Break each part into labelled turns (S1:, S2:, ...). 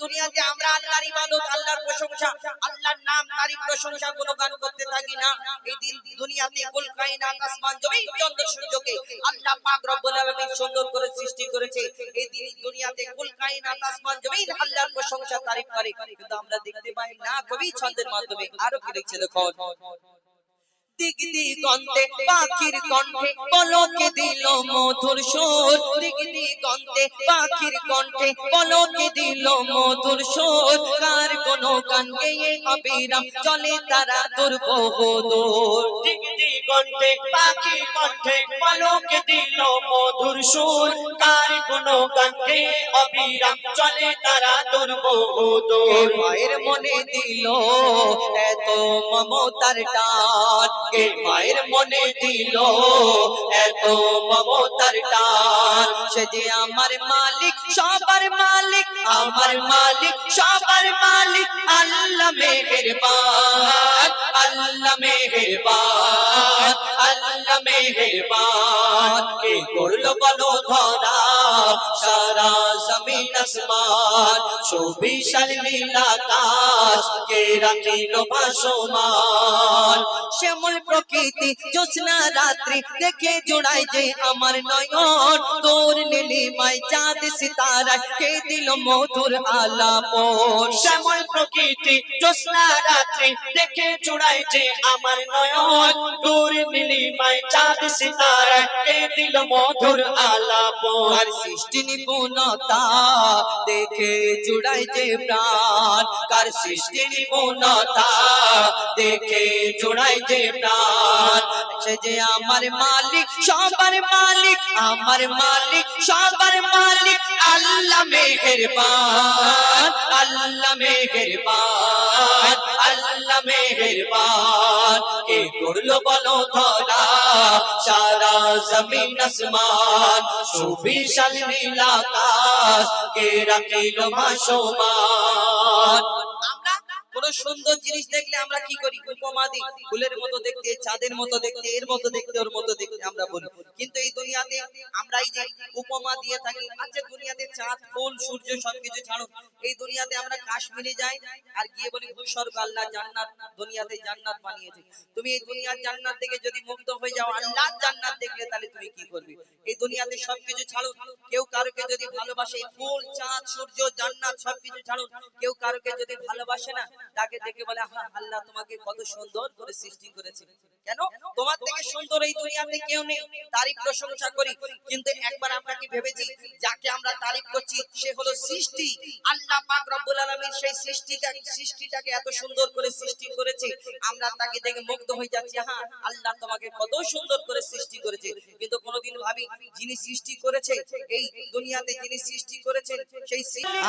S1: দুনিয়াতে আমরা আল্লাহর ইবাদত, আল্লাহর প্রশংসা, আল্লাহর নাম তারিফ প্রশংসা গুণগান করতে থাকি না। এই দিন দুনিয়াতে কুল কায়নাত আসমান, জমিন, চন্দ্র, সূর্যকে আল্লাহ পাক রব্বুল আলামিন সুন্দর করে সৃষ্টি করেছে। এই দিন দুনিয়াতে কুল কায়নাত আসমান, জমিন আল্লাহর প্রশংসা তারিফ করে। কিন্তু আমরা দেখতে পাই না কবি ছন্দের মাধ্যমে। আরও কি লিখছে দেখো
S2: দিক দিগন্তে পাখির কণ্ঠে পলকে দিল মধুর সুর। দিক দিগন্তে পাখির কণ্ঠে পলকে দিল মধুর সুর। কার কোন গান গেয়ে অবিরাম চলে তারা দুর্বহ দূর।
S3: দিক পাখি কণ্ঠে পলকে দিল মধুর সুর। কার কোন গানকে অবিরাম চলে তারা দুর্বোধর
S2: মায়ের মনে দিল এত মমতার টান। কে মায়ের মনে দিল এত মমতার টান। সে যে আমার মালিক, সবার মালিক, আমার মালিক, সবার মালিক, আল্লাহ মেহেরবান। মেহেরবান কে করল বলো ধরা আসমান, সুবিশাল কে রাখিল ভাসমান। শ্যামল প্রকৃতি, জ্যোৎস্না রাত্রি, দেখে জোড়াই যে আমার নয়ন। তোর নীলিমায় চাঁদ সিতারা কে দিল মধুর আলাপন।
S3: শ্যামল প্রকৃতি, জ্যোৎস্না রাত্রি, দেখে চূড়াই যে আমার নয়ন। দূর নীলিমায় চাঁদ সিতারা কে দিল মধুর আলাপ
S2: কার সৃষ্টি নিপুণতা দেখে জুড়াই যে প্রাণ, কার সৃষ্টি নিপুণতা, দেখে জোড়াই যে প্রাণ। সে যে আমার মালিক, সবার মালিক, আমার মালিক, সবার মালিক, আল্লাহ মেহেরবান আল্লাহ মেহেরবান আল্লাহ মেহেরবান। কে করল বলো ধরা? সারা জমিন আসমান সুবিশাল নীল কে রাখিল
S1: আমরা কোন সুন্দর জিনিস দেখলে আমরা কি করি? উপমা দিই, ফুলের মতো দেখতে, চাঁদের মতো দেখতে, এর মতো দেখতে, ওর মতো দেখতে আমরা বলি। কিন্তু এই দুনিয়াতে আমরা এই যে উপমা দিয়ে থাকি আচ্ছা দুনিয়াতে চাঁদ, ফুল, সূর্য সবকিছু ছাড়ো, এই দুনিয়াতে আমরা কাশ্মীরে যাই আর গিয়ে বলি ভূস্বর্গ আল্লাহ জান্নাত, দুনিয়াতে জান্নাত বানিয়েছে। তুমি এই দুনিয়ার জান্নাত থেকে যদি মুক্ত হয়ে যাও আল্লাহর জান্নাত দেখলে তাহলে তুমি কি করবে? এই দুনিয়াতে সবকিছু ছাড়ো কেউ কারোকে যদি ভালোবাসে ফুল, চাঁদ, সূর্য, জান্নাত সবকিছু ছাড়ো কেউ কারোকে যদি ভালোবাসে না, তাকে দেখে বলে আল্লাহ তোমাকে কত সুন্দর করে সৃষ্টি করেছে। কেন? তোমার থেকে সুন্দর এই দুনিয়াতে কেউ নেই। তারিফ প্রশংসা করি। কিন্তু একবার আমরা কি ভেবেছি, যাকে আমরা তারিফ করছি, সে হলো সৃষ্টি। আল্লাহ পাক রব্বুল আলামিন সেই সৃষ্টিটা সৃষ্টিটাকে এত সুন্দর করে সৃষ্টি করেছে। আমরা তাকে দেখে মুগ্ধ হয়ে যাচ্ছি হ্যাঁ আল্লাহ তোমাকে কত সুন্দর করে সৃষ্টি করেছে। কিন্তু কোনোদিন ভাবি যিনি সৃষ্টি করেছে এই দুনিয়াতে যিনি সৃষ্টি করেছেন সেই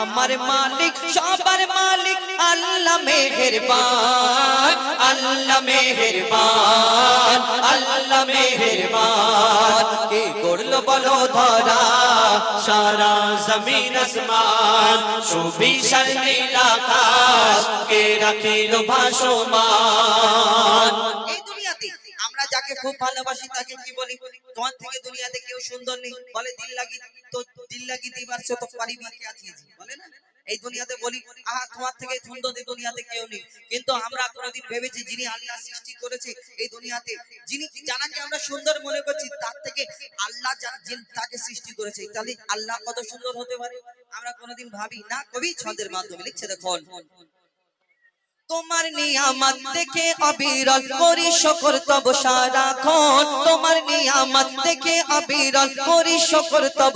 S2: আমার মালিক সবার মালিক আল্লাহ মেহেরবান আল্লাহ মেহেরবান আল্লাহ মেহেরবান। কে করল বলো ধরা? সারা জমিন আসমান সুবিশাল নীল আকাশ কে রাখিল ভাসমান?
S1: দুনিয়াতে আমরা যাকে খুব ভালোবাসি তাকে কি বলি? তোমার থেকে দুনিয়াতে কেউ সুন্দর নেই। বলে, দিল লাগি, তো দিল লাগি দিবার সে তো পারিবি কে আছে বলে না? এই দুনিয়াতে বলি, আহা, তোমার থেকে সুন্দর দুনিয়াতে কেউ নেই। কিন্তু আমরা কোনোদিন ভেবেছি যিনি আল্লাহ সৃষ্টি করেছে এই দুনিয়াতে, যিনি জানাকে আমরা সুন্দর মনে করছি, তার থেকে আল্লাহ তাকে সৃষ্টি করেছে, তাহলে আল্লাহ কত সুন্দর হতে পারে? আমরা কোনোদিন ভাবি, না কবি, ছন্দের মাধ্যমে লিখছে দেখুন।
S2: তোমার নিয়ামত দেখে অবিরল করি শকর, তব সারাক্ষণ। তোমার নিয়ামত দেখে অবিরল করি শকর, তব